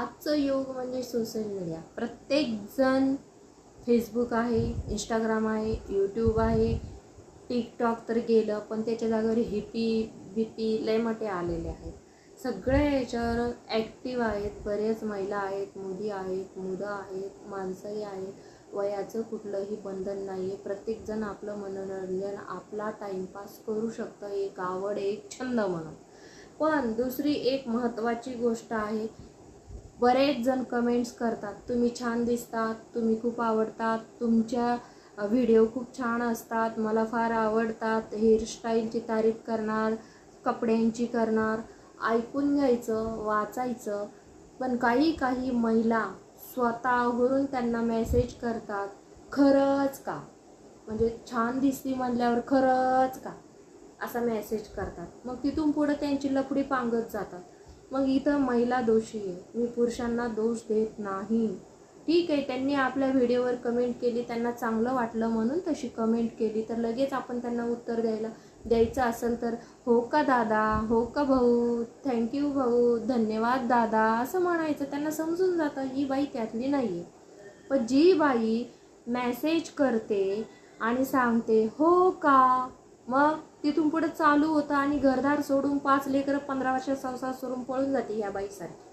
आजचं युग म्हणजे सोशल मीडिया प्रत्येकजण फेसबुक आहे इंस्टाग्राम आहे यूट्यूब आहे टिकटॉक तर गेलं पण त्याच्या जागेवर हिपी बीपी लय मोठे आलेले आहेत. सगळ्या याच्यावर ॲक्टिव्ह आहेत. बरेच महिला आहेत मुली आहेत मुलं आहेत माणसंही आहेत. वयाचं कुठलंही बंधन नाही आहे प्रत्येकजण आपलं मनोरंजन आपला टाईमपास करू शकतं. एक आवड एक छंद म्हणून. पण दुसरी एक महत्त्वाची गोष्ट आहे बरेच जण कमेंट्स करतात. तुम्ही छान दिसतात तुम्ही खूप आवडतात तुमच्या व्हिडिओ खूप छान असतात मला फार आवडतात. हेअरस्टाईलची तारीफ करणार कपड्यांची करणार ऐकून घ्यायचं वाचायचं. पण काही काही महिला स्वतःवरून त्यांना मेसेज करतात खरंच का? म्हणजे छान दिसती म्हणल्यावर खरंच का? असा मेसेज करतात. मग तिथून पुढं त्यांची लफडी पांगत जातात. मग इथं महिला दोषी आहे. मी पुरुषांना दोष देत नाही. ठीक आहे त्यांनी आपल्या व्हिडिओवर कमेंट केली त्यांना चांगलं वाटलं म्हणून तशी कमेंट केली. तर लगेच आपण त्यांना उत्तर द्यायला द्यायचं असेल तर हो का दादा? हो का भाऊ? थँक्यू भाऊ. धन्यवाद दादा. असं म्हणायचं. त्यांना समजून जातं ही बाई त्यातली नाही आहे पण जी बाई मेसेज करते आणि सांगते हो का? मग तिथून पुढे चालू होतं आणि घरदार सोडून पाच लेकरं पंधरा वर्षात संसार सोडून पळून जाते ह्या बाईसारखी.